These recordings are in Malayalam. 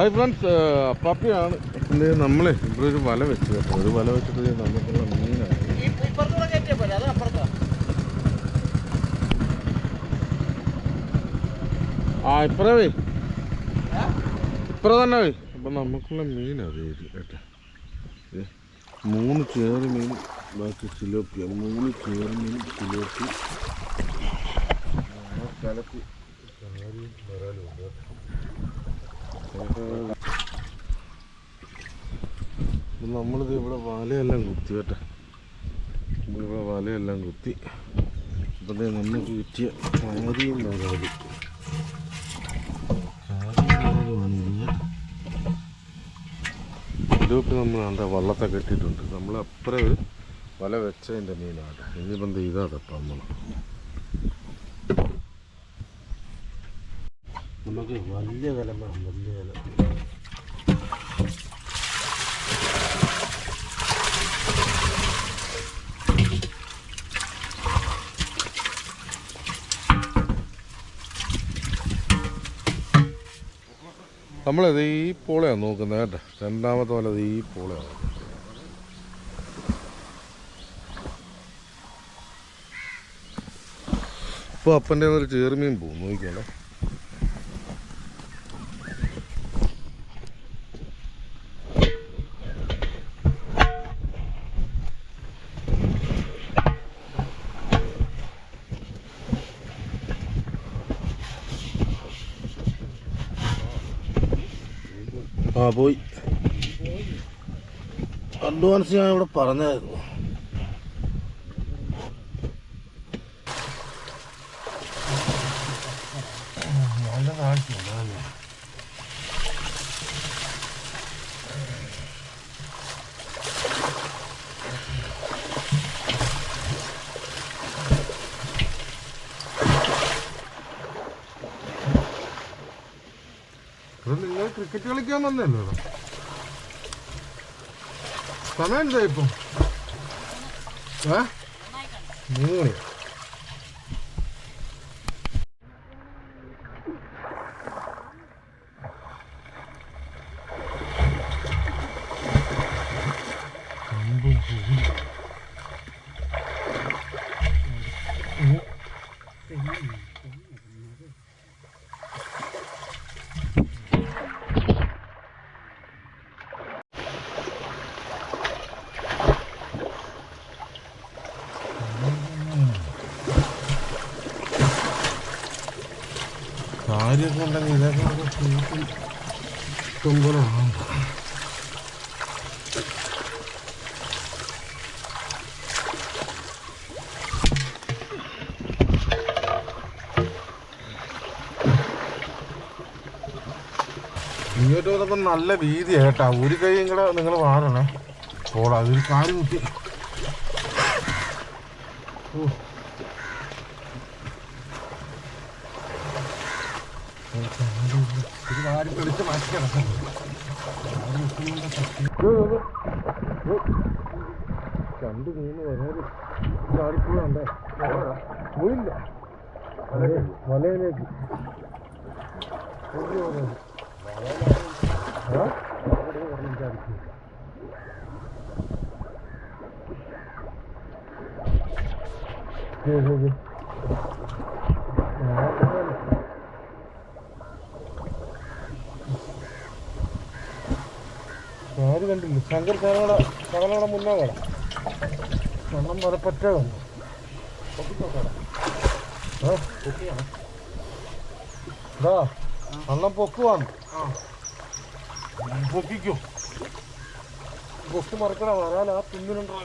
Hi friends പപ്പിയാണ്. പിന്നെ നമ്മളെ ഇവിടെ ഒരു വല വെച്ച് കേട്ടോ. ഒരു വല വെച്ചിട്ട് നമുക്കുള്ള മീനാണ്. ആ ഇപ്പറേ വേ ഇപ്പറ തന്നെ വേ അപ്പം നമുക്കുള്ള മീനാണ് കേട്ടോ. മൂന്ന് ചേറ് മീൻ ബാക്കി സിലോപ്പിയ മൂന്ന് ചേറ് മീൻ സിലോപ്പി കലക്കി കാരിയും വരാലും കേട്ടോ. നമ്മളിത് ഇവിടെ വലയെല്ലാം കുത്തി കേട്ടോ. ഇവിടെ വലയെല്ലാം കുത്തി. ഇവിടെ നമുക്ക് കിട്ടിയ കാരിയും വരാലും ഇതിലൊക്കെ നമ്മൾ എന്താ വള്ളത്തെ കെട്ടിയിട്ടുണ്ട്. നമ്മൾ അപ്പുറം വല വെച്ചതിന്റെ മീനാണ് ഇനിയിപ്പം ഇതാ തപ്പം നമ്മൾ വലിയ വില വലിയ വില. നമ്മളത് ഈ പോളയാണ് നോക്കുന്നത് കേട്ടോ. രണ്ടാമത്തെ പോലെ അത് ഈ പോളയാണ്. ഇപ്പോൾ അപ്പന്റെ ഒരു ചേർമീൻ പോകും. നോക്കിക്കോളെ പോയി. അഡ്വാൻസ് ഞാൻ ഇവിടെ പറഞ്ഞായിരുന്നു. നിങ്ങൾ ക്രിക്കറ്റ് കളിക്കാൻ വന്നല്ലോ സമയം എന്താ ഇപ്പം? ഏ? മൂന്ന്. മണി കാര്യമൊക്കെ ഉണ്ടെങ്കിൽ ഇതൊക്കെ നമുക്ക് കൂട്ടി ഇങ്ങോട്ട് വന്നപ്പോൾ നല്ല വീതി കേട്ടാ ഒരു കൈയും കൂടെ നിങ്ങൾ വാടണേ. പോടാ അതൊരു കാൽ കുത്തി. ഓ ഇത് വാരി പിടിച്ച് മാറ്റി കിടക്കുന്നു രണ്ട് മൂന്ന് വരാറ് ചാടിപ്പോണ്ടേ പോയില്ല വലയിലേക്ക് ചാടിപ്പോയി. ശരി, ശരി. ആ, അതല്ലേ. ആര് കണ്ടില്ല ശങ്കർ സേനയുടെ ശകലയുടെ മുന്നേ കട വെള്ളം വരെ പറ്റ വന്നു ഇതാ വെള്ളം പൊക്കുവാണ്. പൊക്കിക്കോ. പൊക്കി മറക്കണ വരാൽ ആ പിന്നിലുണ്ടോ?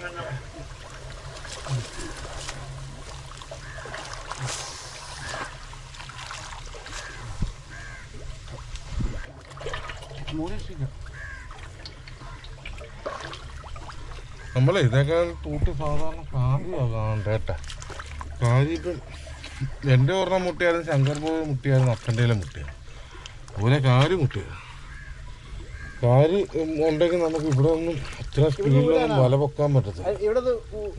നമ്മളെ ഇതൊക്കെ തൂട്ട് സാധാരണ കാറിയാണ് കാണേണ്ട കേട്ടാ. കാരി ഇപ്പം എന്റെ ഒരെണ്ണം മുട്ടിയാലും ശങ്കർ പോയ മുട്ടിയായിരുന്നു അപ്പന്റെയിലും മുട്ടിയാലും അതുപോലെ കാരി മുട്ടിയാലും കാരി ഉണ്ടെങ്കിൽ നമുക്ക് ഇവിടെ ഒന്നും അത്ര സ്പീഡിലൊന്നും വല പൊക്കാൻ പറ്റത്തില്ല.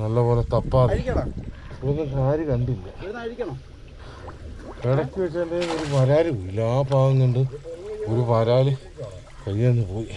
നല്ലപോലെ തപ്പാതെ. അഴിക്കണം? ഇവിടെ ഒന്നും കാരി കണ്ടില്ല. ഇവിടുന്ന് ഇടയ്ക്ക് വെച്ചാൽ ഒരു വരാൽ പോയില്ല ആ പാകം കണ്ട് ഒരു വരാൽ കയ്യാന്ന് പോയി.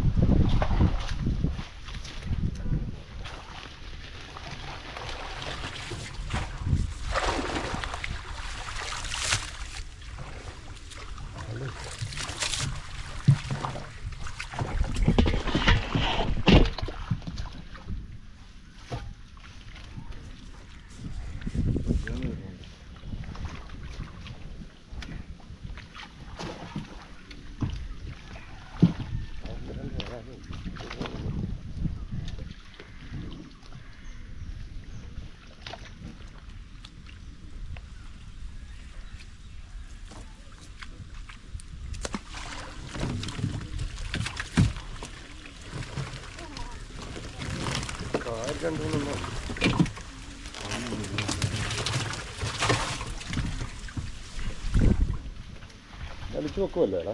വലിച്ചു വെക്കുമല്ലോ എടാ?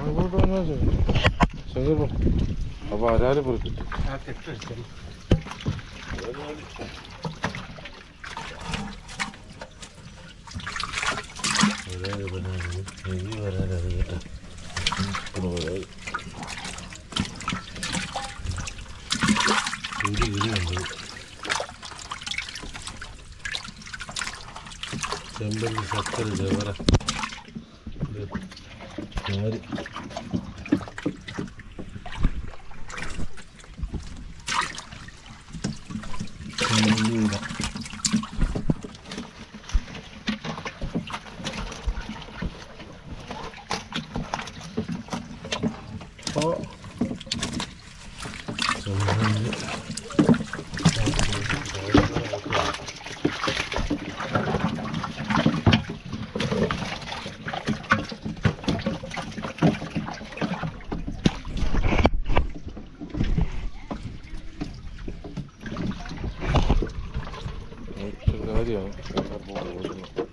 അങ്ങോട്ട് വന്നാൽ ശങ്കർ അപ്പോൾ ആരാലും പൊറുക്കിട്ട് വരാനത് കേട്ടോ செம்பருத்தி சக்கரை ஜவர இந்த மாதிரி Oh. vegetariano. Tá bom, hoje não.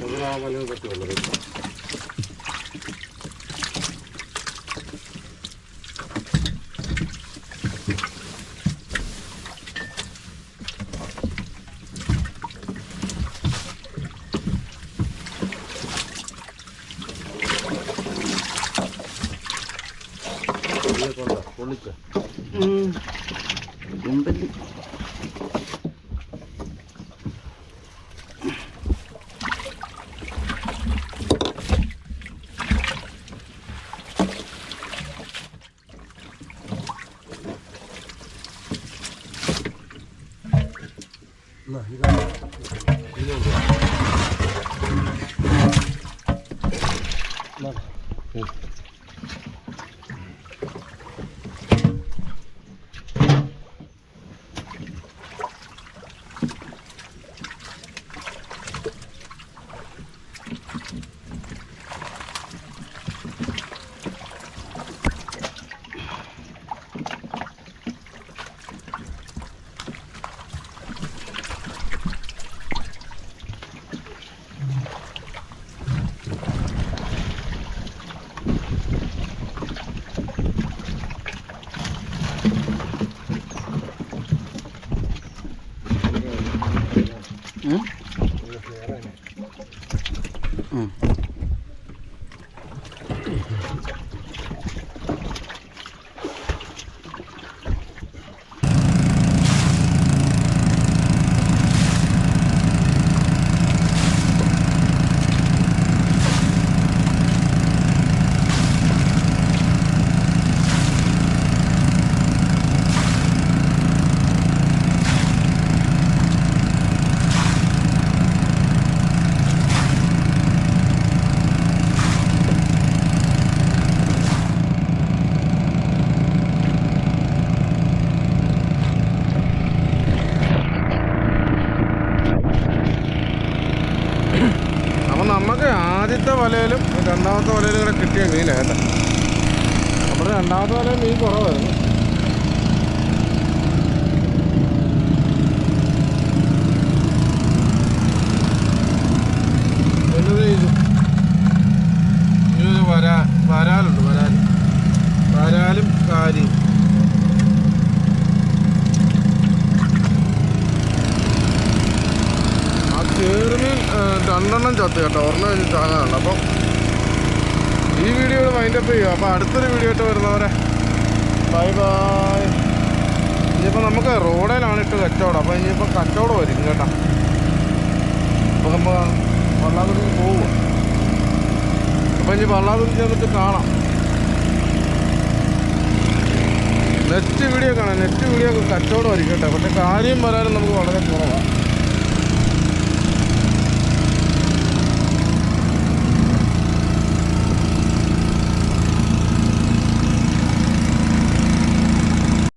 Allah'a emanet olun. balik ya? Hmm. Belum balik. Nah, ini kan. Ini udah. കിട്ടിയ മീനാണ് കേട്ടോ. നമ്മുടെ രണ്ടാമത്തെ വല മീൻ കുറവായിരുന്നു. വരാ വരാലുണ്ട് വരാൽ വരാലും രണ്ടെണ്ണം ചത്ത് കേട്ടോ. ഒരെണ്ണം ചാകാനുണ്ട് അപ്പം ഈ വീഡിയോ മൈൻഡപ്പ് ചെയ്യുക. അപ്പോൾ അടുത്തൊരു വീഡിയോ ആയിട്ട് വരുന്നവരെ ബൈ ബൈ ഇനിയിപ്പോൾ നമുക്ക് റോഡിലാണ് ഇട്ട് കച്ചവടം. അപ്പോൾ ഇനിയിപ്പോൾ കച്ചവടം വരും കേട്ടോ. അപ്പോൾ നമ്മൾ വള്ളാതുരുക്ക് പോവുക. അപ്പോൾ ഇനി വള്ളാതുരുക്ക് ചെന്നിട്ട് കാണാം. നെറ്റ് വീഡിയോ കാണാം. നെറ്റ് വീഡിയോ കച്ചവടം ആയിരിക്കും കേട്ടോ പക്ഷേ കാര്യം വരാനും നമുക്ക് വളരെ കുറവാണ്